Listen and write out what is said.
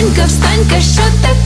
Встанька, встанька, що так?